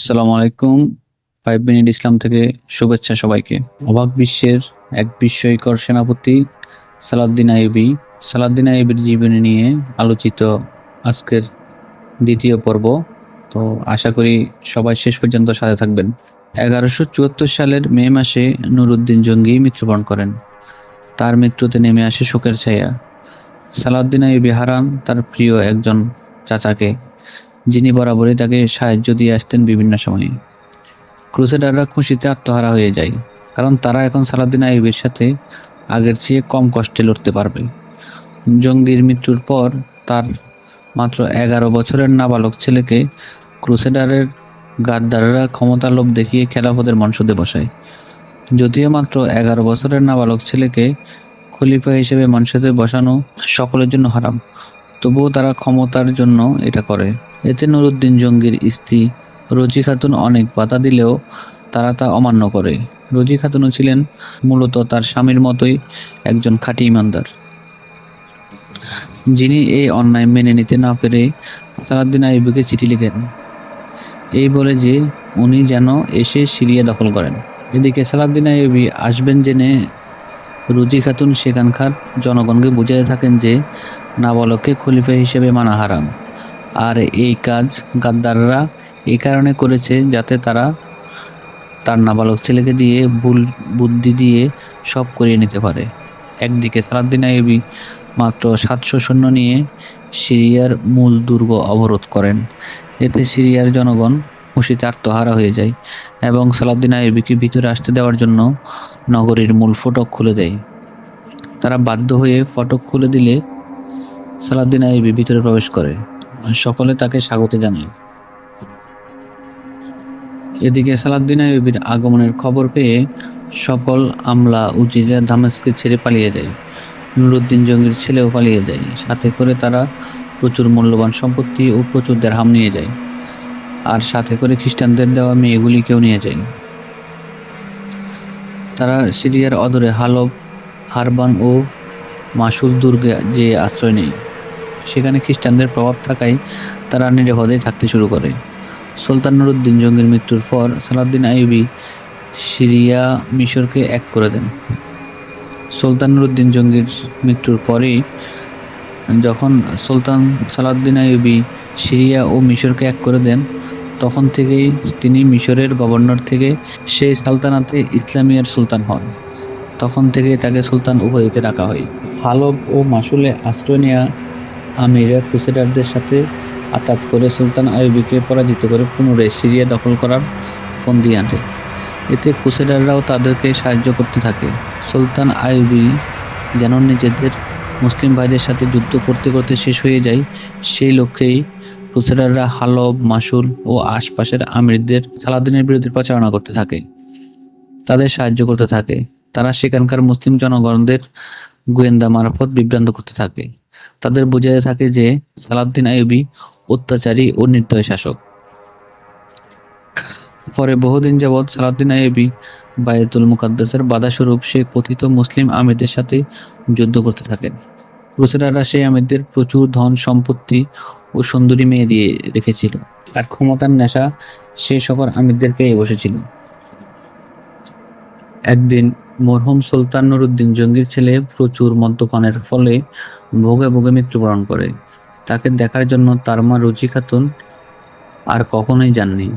আসসালামু আলাইকুম। Five minute ইসলাম থেকে শুভেচ্ছা সবাইকে। অবাক বিশ্বের এক বিস্ময়কর সেনাপতি সালাউদ্দিন আইবি সালাউদ্দিন আইবির জীবনী নিয়ে আলোচিত আজকের দ্বিতীয় পর্ব। তো আশা করি সবাই শেষ পর্যন্ত সাথে থাকবেন। এগারোশো চুয়াত্তর সালের মে মাসে নুরুদ্দিন জঙ্গি মৃত্যুবরণ করেন। তার মৃত্যুতে নেমে আসে শোকের ছায়া। সালাউদ্দিন আইবি হারান তার প্রিয় একজন চাচাকে। যিনি বরাবরই তাকে সাহায্য দিয়ে আসতেন বিভিন্ন সময়ে। ক্রুসেডাররা খুশিতে আত্মহারা হয়ে যায়, কারণ তারা এখন সালাউদ্দিন আইবের সাথে আগের চেয়ে কম কষ্টে লড়তে পারবে। জঙ্গির মৃত্যুর পর তার মাত্র এগারো বছরের নাবালক ছেলেকে ক্রুসেডারের গাদ্দাররা ক্ষমতার লোভ দেখিয়ে খেলাফতের মঞ্চদে বসায়। যদিও মাত্র এগারো বছরের নাবালক ছেলেকে খলিফা হিসেবে মঞ্চদে বসানো সকলের জন্য হারাম, তবুও তারা ক্ষমতার জন্য এটা করে। এতে নুরুদ্দিন জঙ্গির স্ত্রী রোজি খাতুন অনেক বাধা দিলেও তারা তা অমান্য করে। রোজি খাতুনও ছিলেন মূলত তার স্বামীর মতোই একজন খাঁটি ইমানদার। যিনি এই অন্যায় মেনে নিতে না পেরে সালাদ্দিন আইবুকে চিঠি লিখেন। এই বলে যে উনি যেন এসে সিরিয়া দখল করেন। এদিকে সালাদ্দিন আইবি আসবেন জেনে রুজি খাতুন সেখানকার জনগণকে বুঝাতে থাকেন যে নাবালককে খলিফা হিসেবে মানা হারাম। আর এই কাজ গাদ্দাররা এই কারণে করেছে যাতে তারা তার নাবালক ছেলেকে দিয়ে ভুল বুদ্ধি দিয়ে সব করিয়ে নিতে পারে। একদিকে সালাদ্দিন আইবি মাত্র সাতশো সৈন্য নিয়ে সিরিয়ার মূল দুর্গ অবরোধ করেন। এতে সিরিয়ার জনগণ খুশিতে আত্মহারা হয়ে যায় এবং সালাদ্দিন আইবিকে ভিতরে আসতে দেওয়ার জন্য নগরীর মূল ফটক খুলে দেয়। তারা বাধ্য হয়ে ফটক খুলে দিলে সালাদ্দিন আইবি ভিতরে প্রবেশ করে। সকলে তাকে স্বাগত জানায় এদিকে সালাদ্দিন আইবির আগমনের খবর পেয়ে সকল আমলা উজিরা দামেস্কে ছেড়ে পালিয়ে যায়। নুরুদ্দিন জঙ্গির ছেলেও পালিয়ে যায়। সাথে করে তারা প্রচুর মূল্যবান সম্পত্তি ও প্রচুর দেরহাম নিয়ে যায়। আর সাথে করে খ্রিস্টানদের দেওয়া মেয়েগুলিকেও নিয়ে যায়। তারা সিরিয়ার অদরে হালব, হারবান ও মাসুল দুর্গে যে আশ্রয় নেয়। সেখানে খ্রিস্টানদের প্রভাব থাকায় তারা নিরাপদেই থাকতে শুরু করে। সুলতান নুরুদ্দিন জঙ্গির মৃত্যুর পর সালাউদ্দিন আইবি সিরিয়া মিশরকে এক করে দেন। সুলতান নুরুদ্দিন জঙ্গির মৃত্যুর পরেই যখন সুলতান সালাউদ্দিন আইবি সিরিয়া ও মিশরকে এক করে দেন, তখন থেকেই তিনি মিশরের গভর্নর থেকে সেই সালতানাতে ইসলামিয়ার সুলতান হন। তখন থেকেই তাকে সুলতান উপাধিতে রাখা হয়। হালব ও মাসুলে আশ্রয় নেওয়া আমিরা ক্রুসেডারদের সাথে আতাত করে সুলতান আইবিকে পরাজিত করে পুনরায় সিরিয়া দখল করার ফন্দি আনে। এতে ক্রুসেডাররাও তাদেরকে সাহায্য করতে থাকে। সুলতান আইবি যেন নিজেদের মুসলিম ভাইদের সাথে যুদ্ধ করতে করতে শেষ হয়ে যায়, সেই লক্ষ্যেই ক্রুসেডাররা হালব মাসুল ও আশপাশের আমিরদের সালাদিনের বিরুদ্ধে প্রচারণা করতে থাকে। তাদের সাহায্য করতে থাকে। তারা সেখানকার মুসলিম জনগণদের গোয়েন্দা মারফত বিভ্রান্ত করতে থাকে। তাদের বোঝাতে থাকে যে সালাউদ্দিন আইবি অত্যাচারী ও নির্দয় শাসক পরে বহুদিন যাবৎ সালাউদ্দিন আইবি বায়তুল মুকাদ্দাসের বাধাস্বরূপ সে কথিত মুসলিম আমিরদের সাথে যুদ্ধ করতে থাকেন। ক্রুসেডাররা সেই আমিরদের প্রচুর ধন, সম্পত্তি ও সুন্দরী মেয়ে দিয়ে রেখেছিল। আর ক্ষমতার নেশা সে সকল আমিরদের পেয়ে বসেছিল। একদিন মরহুম সুলতান নুরুদ্দিন জঙ্গির ছেলে প্রচুর মদ্যপানের ফলে ভোগে ভোগে মৃত্যুবরণ করে। তাকে দেখার জন্য তার মা রুচি খাতুন আর কখনোই যাননি।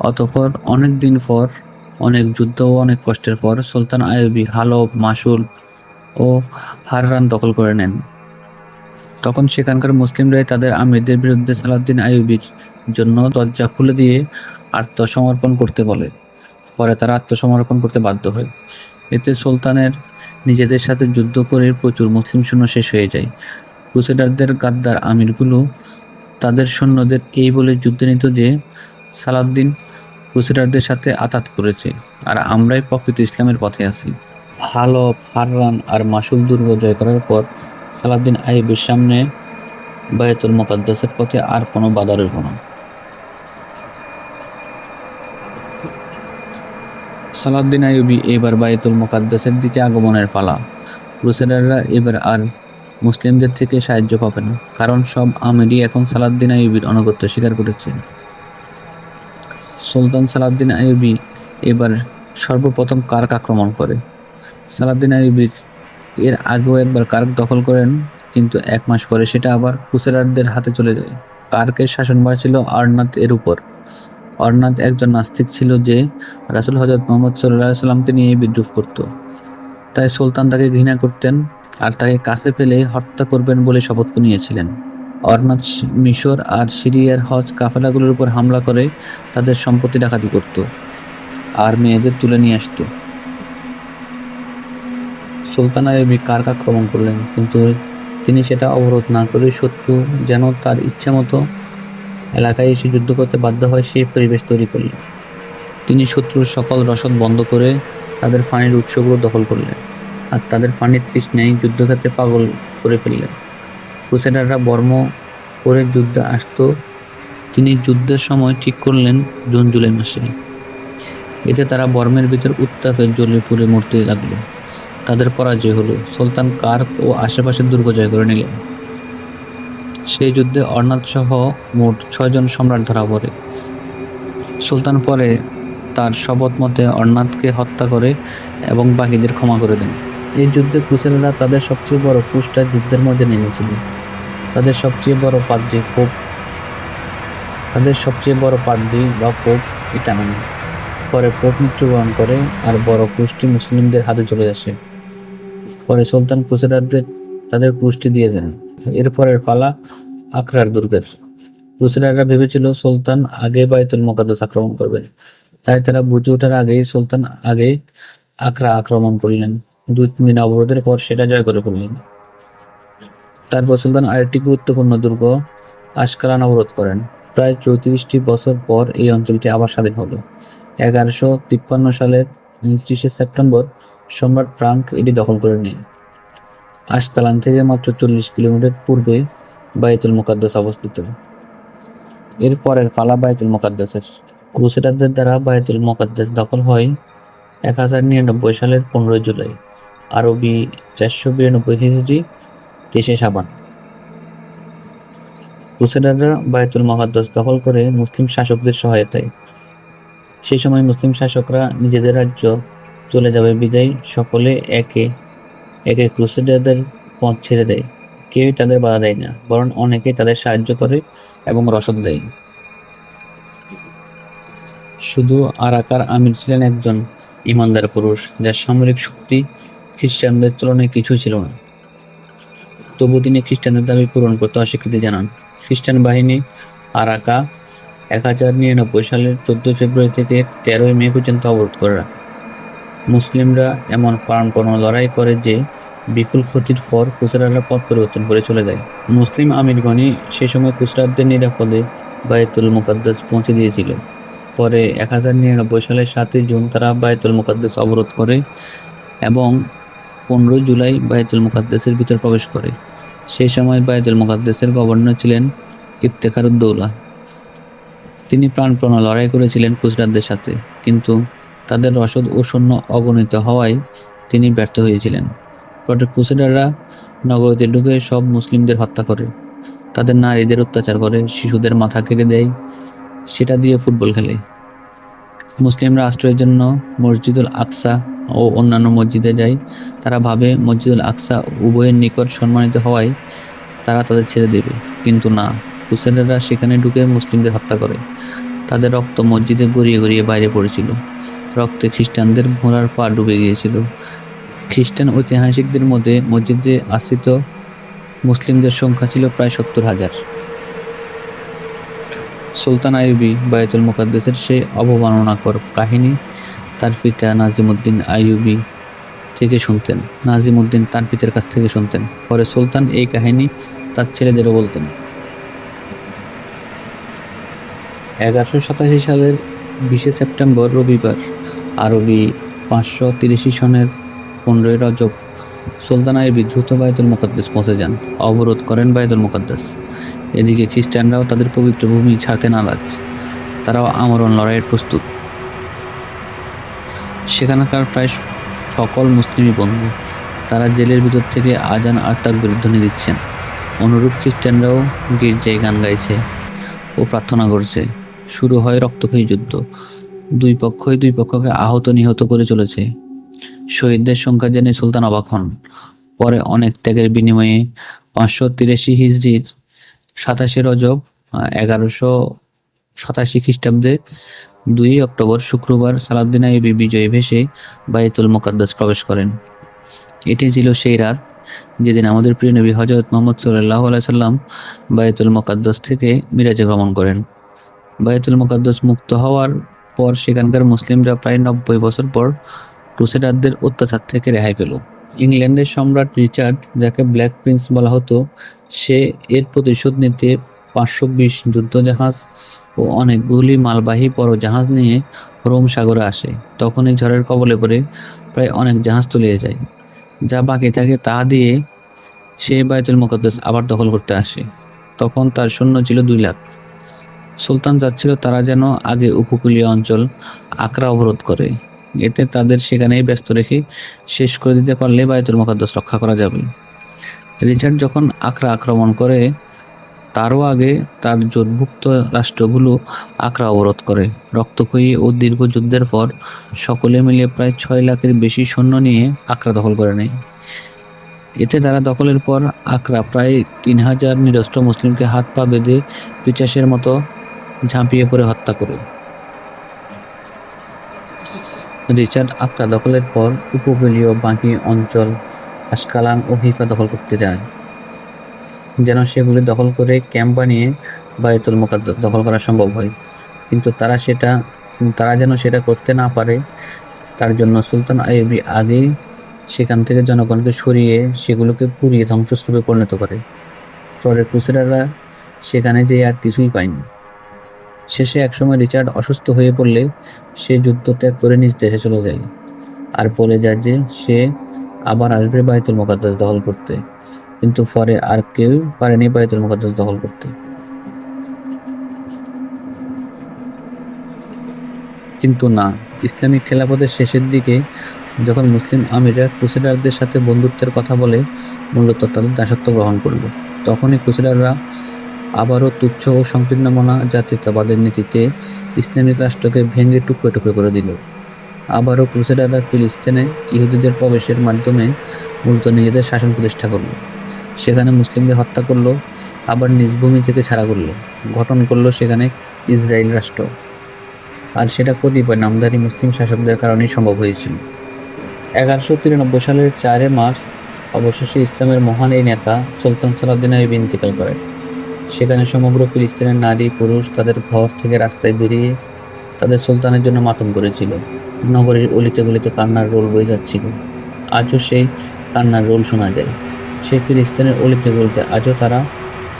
অতঃপর অনেক দিন পর, অনেক যুদ্ধ ও অনেক কষ্টের পর সুলতান আইবি হালব, মাসুল ও হাররান দখল করে নেন। তখন সেখানকার মুসলিমরাই তাদের আমিরদের বিরুদ্ধে সালাউদ্দিন আইবির জন্য দরজা খুলে দিয়ে আত্মসমর্পণ করতে বলে। পরে তারা আত্মসমর্পণ করতে বাধ্য হয়। এতে সুলতানের নিজেদের সাথে যুদ্ধ করে প্রচুর মুসলিম সৈন্য শেষ হয়ে যায়। ক্রুসেডারদের গাদ্দার আমিরগুলো তাদের সৈন্যদের এই বলে যুদ্ধে নিত যে, সালাউদ্দিন ক্রুসেডারদের সাথে আতাত করেছে, আর আমরাই প্রকৃত ইসলামের পথে আছি। হালব হাররান আর মাসুল দুর্গ জয় করার পর সালাউদ্দিন আইবের সামনে বায়তুল মোকাদ্দাসের পথে আর কোনো বাধা রইব না। সালাউদ্দিন আইবি এবার বায়তুল মোকাদ্দাসের দিকে আগমনের পালা। ক্রুসেডাররা এবার আর মুসলিমদের থেকে সাহায্য পাবে না, কারণ সব আমিরই এখন সালাউদ্দিন আইবির অনগত্য স্বীকার করেছে। সুলতান সালাউদ্দিন আইয়ুবী এবার সর্বপ্রথম কার্ক আক্রমণ করে। সালাউদ্দিন আইয়ুবীর এর আগেও একবার কার্ক দখল করেন, কিন্তু এক মাস পরে সেটা আবার ক্রুসেডারদের হাতে চলে যায়। কার্কের শাসনভার ছিল অরনাথ এর উপর। অরনাথ একজন নাস্তিক ছিল যে রাসুল হজরত মোহাম্মদ সাল্লাহ সাল্লামকে নিয়ে বিদ্রুপ করত। তাই সুলতান তাকে ঘৃণা করতেন আর তাকে কাছে পেলে হত্যা করবেন বলে শপথ নিয়েছিলেন। অরনাথ মিশর আর সিরিয়ার হজ কাফেলাগুলোর উপর হামলা করে তাদের সম্পত্তি ডাকাতি করত আর মেয়েদের তুলে নিয়ে আসতো। সুলতান আইবি কার্ক আক্রমণ করলেন? কিন্তু তিনি সেটা অবরোধ না করে শত্রু যেন তার ইচ্ছা মতো এলাকায় এসে যুদ্ধ করতে বাধ্য হয় সেই পরিবেশ তৈরি করলেন। তিনি শত্রুর সকল রসদ বন্ধ করে তাদের ফানির উৎসগুলো দখল করলেন আর তাদের ফানির তৃষ্ণায় যুদ্ধক্ষেত্রে পাগল করে ফেললেন। ক্রুসেডাররা বর্ম করে যুদ্ধে আসতো। তিনি যুদ্ধের সময় ঠিক করলেন জুন জুলাই মাসে। এতে তারা বর্মের ভিতর উত্তাপে জ্বলে পুড়ে মরতে লাগল। তাদের পরাজয় হলো। সুলতান কার্ক ও আশেপাশের দুর্গ জয় করে নিলেন। সেই যুদ্ধে অর্নাথ সহ মোট ছয়জন সম্রাট ধরা পড়ে। সুলতান পরে তার শপথ মতে অর্নাথকে হত্যা করে এবং বাকিদের ক্ষমা করে দেন। এই যুদ্ধে ক্রুসেডাররা তাদের সবচেয়ে বড় পুষ্টা যুদ্ধের মধ্যে নেমেছিল। তাদের সবচেয়ে বড় পাদ্রি পোপ, তাদের সবচেয়ে বড় পাদ্রি বা পোপ ইটানানি পরে পোপ মৃত্যুবরণ করে আর বড় পুষ্টি মুসলিমদের হাতে চলে আসে। পরে সুলতান ক্রুসেডারদের তাদের পুষ্টি দিয়ে দেন। এরপরের পালা আকরার দুর্গের। ক্রুসেডাররা ভেবেছিল সুলতান আগে বায়তুল মোকাদ্দাস আক্রমণ করবেন। তাই তারা বুঝে ওঠার আগেই সুলতান আগে আকরা আক্রমণ করলেন। দুই তিন দিন অবরোধের পর সেটা জয় করে ফেললেন। তারপর সুলতান আরেকটি গুরুত্বপূর্ণ দুর্গ আশকালান অবরোধ করেন। প্রায় চৌত্রিশটি বছর পর এই অঞ্চলটি আবার স্বাধীন হলো। এগারোশো তিপ্পান্ন সালের উনত্রিশে সেপ্টেম্বর সম্রাট ফ্রাঙ্ক এটি দখল করে নেন। আশকালান থেকে মাত্র চল্লিশ কিলোমিটার পূর্বে বায়তুল মুকাদ্দাস অবস্থিত। এর পরের পালা বায়তুল মুকাদ্দাসের। ক্রুসেডারদের দ্বারা বায়তুল মুকাদ্দাস দখল হয় এক হাজার নিরানব্বই সালের পনেরোই জুলাই, আরবি চারশো বিরানব্বই হিজড়ি তেইশে সাবান ক্রুসেডাররা বায়তুল মুকাদ্দাস দখল করে মুসলিম শাসকদের সহায়তায়। সেই সময় মুসলিম শাসকরা নিজেদের রাজ্য চলে যাবে বিদায় সকলে একে একে ক্রুসেডারদের পথ ছেড়ে দেয়। কেউই তাদের বাধা দেয় না, বরং অনেকেই তাদের সাহায্য করে এবং রসদ দেয়। শুধু আরাকার আমির ছিলেন একজন ইমানদার পুরুষ, যার সামরিক শক্তি খ্রিস্টানদের তুলনায় কিছু ছিল না। তবু তিনি খ্রিস্টানদের দাবি পূরণ করতে অস্বীকৃতি জানান। খ্রিস্টান বাহিনী আরাকা এক হাজার নিরানব্বই সালের চোদ্দই ফেব্রুয়ারি থেকে তেরোই মে পর্যন্ত অবরোধ করে রাখে। মুসলিমরা এমন প্রাণপণ লড়াই করে যে বিপুল ক্ষতির পর কুসরাররা পথ পরিবর্তন করে চলে যায়। মুসলিম আমিরগণই সে সময় কুসরারদের নিরাপদে বায়তুল মুকাদ্দাস পৌঁছে দিয়েছিল। পরে এক হাজার নিরানব্বই সালের সাতই জুন তারা বায়তুল মুকাদ্দাস অবরোধ করে এবং পনেরোই জুলাই বায়তুল মুকাদ্দাসের ভিতর প্রবেশ করে। সেই সময় বায়তুল মুকাদ্দাসের গভর্নর ছিলেন ইফতেখারুদ্দৌলা। তিনি প্রাণপণ লড়াই করেছিলেন কুসরাতদের সাথে, কিন্তু তাদের রসদ ও সৈন্য অগণিত হওয়ায় তিনি ব্যর্থ হয়েছিলেন। পরে ক্রুসেডাররা নগরীতে ঢুকে সব মুসলিমদের হত্যা করে। তাদের নারীদের অত্যাচার করে, শিশুদের মাথা কেটে দেয়, সেটা দিয়ে ফুটবল খেলে। মুসলিমরা আশ্রয়ের জন্য মসজিদুল আকসা ও অন্যান্য মসজিদে যায়। তারা ভাবে মসজিদুল আকসা উভয়ের নিকট সম্মানিত হওয়ায় তারা তাদের ছেড়ে দেবে। কিন্তু না, ক্রুসেডাররা সেখানে ঢুকে মুসলিমদের হত্যা করে। তাদের রক্ত মসজিদে গড়িয়ে গড়িয়ে বাইরে পড়েছিল। রক্তে খ্রিস্টানদের ঘোড়ার পা ডুবে গিয়েছিল। খ্রিস্টান ঐতিহাসিকদের মধ্যে মসজিদে আশ্রিত মুসলিমদের সংখ্যা ছিল প্রায় সত্তর হাজার। সুলতান আইয়ুবী বায়তুল মুকাদ্দাসের সেই অবমাননাকর কাহিনী তার পিতা নাজিমুদ্দিন আইয়ুবী থেকে শুনতেন। নাজিমুদ্দিন তার পিতার কাছ থেকে শুনতেন। পরে সুলতান এই কাহিনী তার ছেলেদেরও বলতেন। এগারোশো সাতাশি সালের বিশে সেপ্টেম্বর, রবিবার, আরবি পাঁচশো তিরিশি সনের পনেরোই রজব সুলতানায় বিদ্রুত দ্রুত বায়তুল মুকাদ্দাস পৌঁছে যান। অবরোধ করেন বায়তুল মুকাদ্দাস। এদিকে খ্রিস্টানরাও তাদের পবিত্র ভূমি ছাড়তে নারাজ। তারাও আমরণ লড়াইয়ের প্রস্তুত। সেখানকার প্রায় সকল মুসলিমই বন্দী তারা জেলের ভিতর থেকে আজান আর তাকবির ধ্বনি দিচ্ছেন। অনুরূপ খ্রিস্টানরাও গির্জায় গান গাইছে ও প্রার্থনা করছে। শুরু হয় রক্তক্ষয়ী যুদ্ধ। দুই পক্ষই দুই পক্ষকে আহত নিহত করে চলেছে। শহীদদের সংখ্যা জেনে সুলতান অবাক হন। পরে অনেক ত্যাগের বিনিময়ে পাঁচশো তিরাশি হিজড়ির সাতাশে রজব এগারোশো সাতাশি খ্রিস্টাব্দে দুই অক্টোবর শুক্রবার সালাউদ্দিন আইবি বিজয় ভেসে বাইতুল মোকাদ্দাস প্রবেশ করেন। এটি ছিল সেই রাত যেদিন আমাদের প্রিয় নবী হজরত মোহাম্মদ সাল্লাহ সাল্লাম বায়তুল মোকাদ্দাস থেকে মিরাজে ভ্রমণ করেন। বায়তুল মোকাদ্দাস মুক্ত হওয়ার পর সেখানকার মুসলিমরা প্রায় নব্বই বছর পর ক্রুসেডারদের অত্যাচার থেকে রেহাই পেল। ইংল্যান্ডের সম্রাট রিচার্ড, যাকে ব্ল্যাক প্রিন্স বলা হতো, সে এর প্রতিশোধ নিতে পাঁচশো বিশ যুদ্ধজাহাজ ও অনেকগুলি মালবাহী জাহাজ নিয়ে রোম সাগরে আসে। তখনই ঝড়ের কবলে পড়ে প্রায় অনেক জাহাজ তলিয়ে যায়। যা বাকি থাকে তা দিয়ে সে বায়তুল মুকদ্দাস আবার দখল করতে আসে। তখন তার সৈন্য ছিল দুই লাখ। সুলতান চাচ্ছিল তারা যেন আগে উপকূলীয় অঞ্চল আকরা অবরোধ করে। এতে তাদের সেখানেই ব্যস্ত রেখে শেষ করে দিতে পারলে বায়তুল মুকদ্দাস রক্ষা করা যাবে। রিচার্ড যখন আকরা আক্রমণ করে, তারও আগে তার জোটভুক্ত রাষ্ট্রগুলো আকরা অবরোধ করে। রক্তক্ষয়ী ও দীর্ঘ যুদ্ধের পর সকলে মিলে প্রায় ছয় লাখের বেশি সৈন্য নিয়ে আকরা দখল করে নেয়। এতে তারা দখলের পর আকরা প্রায় তিন হাজার নিরস্ত্র মুসলিমকে হাত পা বেঁধে পিচাসের মতো ঝাঁপিয়ে পড়ে হত্যা করে রিচার্ড আকরা দখলের পর উপকূলীয় বাকি অঞ্চল আশকালান ও হিফা দখল করতে যায়, যেন সেগুলি দখল করে ক্যাম্প বানিয়ে বায়তুল মোকাদ্দাস দখল করা সম্ভব হয়। কিন্তু তারা সেটা, তারা যেন সেটা করতে না পারে, তার জন্য সুলতান আইবি আগেই সেখান থেকে জনগণকে সরিয়ে সেগুলোকে পুড়িয়ে ধ্বংসস্তূপে পরিণত করে। পরে ক্রুসেডাররা সেখানে যেয়ে আর কিছুই পায়নি। শেষে একসময় রিচার্ড অসুস্থ হয়ে পড়লে সে যুদ্ধ ত্যাগ করে নিজ দেশে চলে যায় আর বলে যায় যে সে আবার আসবে বায়তুল মোকাদ্দাস দখল করতে। কিন্তু পরে আর কেউ পারেনি বায়তুল মুকাদ্দাস দখল করতে। কিন্তু না, ইসলামিক খেলাফতের শেষের দিকে যখন মুসলিম আমিরা ক্রুসেডারদের সাথে বন্ধুত্বের কথা বলে, মূলত তাদের দাসত্ব গ্রহণ করল তখনই ক্রুসেডাররা আবারও তুচ্ছ ও সংকীর্ণ মনা জাতীয়তাবাদের নীতিতে ইসলামিক রাষ্ট্রকে ভেঙে টুকরো টুকরো করে দিল। আবারও ক্রুসেডাররা ফিলিস্তিনে ইহুদিদের প্রবেশের মাধ্যমে মূলত নিজেদের শাসন প্রতিষ্ঠা করল। সেখানে মুসলিমদের হত্যা করল, আবার নিজ ভূমি থেকে ছাড়া করল। গঠন করল সেখানে ইসরায়েল রাষ্ট্র। আর সেটা কতিপয় নামধারী মুসলিম শাসকদের কারণেই সম্ভব হয়েছিল। এগারোশো তিরানব্বই সালের চারে মার্চ অবশেষে ইসলামের মহান এই নেতা সুলতান সালাউদ্দিন আইবি ইন্তেকাল করেন। সেখানে সমগ্র ফিলিস্তিনের নারী, পুরুষ তাদের ঘর থেকে রাস্তায় বেরিয়ে তাদের সুলতানের জন্য মাতম করেছিল। নগরীর অলিতে গলিতে কান্নার রোল বয়ে যাচ্ছিল। আজও সেই কান্নার রোল শোনা যায়। সেই ফিলিস্তিনের অলিতে গলিতে আজও তারা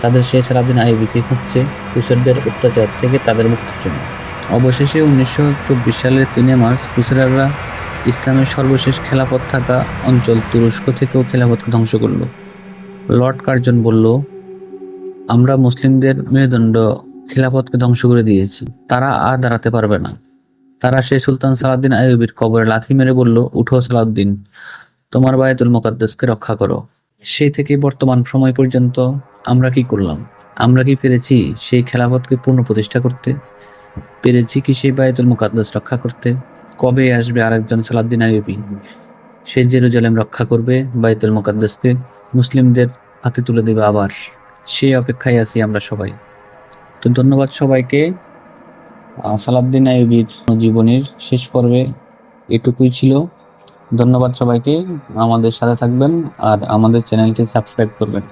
তাদের সেই সারাদিন আইবিকে খুঁজছে ক্রুসেডদের অত্যাচার থেকে তাদের মুক্তির জন্য। অবশেষে উনিশশো চব্বিশ সালের তিনে মার্চ ক্রুসেডাররা ইসলামের সর্বশেষ খেলাপথ থাকা অঞ্চল তুরস্ক থেকেও খেলাপথকে ধ্বংস করল। লর্ড কার্জন বলল আমরা মুসলিমদের মেরুদণ্ড খেলাপথকে ধ্বংস করে দিয়েছি। তারা আর দাঁড়াতে পারবে না। তারা সেই সুলতান সালাউদ্দিন আইয়ুবির কবরে লাথি মেরে বলল, উঠো সালাউদ্দিন, তোমার বায়তুল মোকাদ্দাসকে রক্ষা করো। সেই থেকে বর্তমান সময় পর্যন্ত আমরা কি করলাম? আমরা কি পেরেছি সেই খেলাফতকে পূর্ণ প্রতিষ্ঠা করতে? পেরেছি কি সেই বায়তুল মুকাদ্দাস রক্ষা করতে? কবে আসবে আরেকজন সালাদ্দিন আইবি সে জেরুজালেম রক্ষা করবে, বায়তুল মুকাদ্দাসকে মুসলিমদের হাতে তুলে দেবে আবার। সেই অপেক্ষায় আছি আমরা সবাই। তো ধন্যবাদ সবাইকে। সালাদ্দিন আইবির জীবনের শেষ পর্বে এটুকুই ছিল। ধন্যবাদ সবাইকে। আমাদের সাথে থাকবেন আর আমাদের চ্যানেলটি সাবস্ক্রাইব করবেন।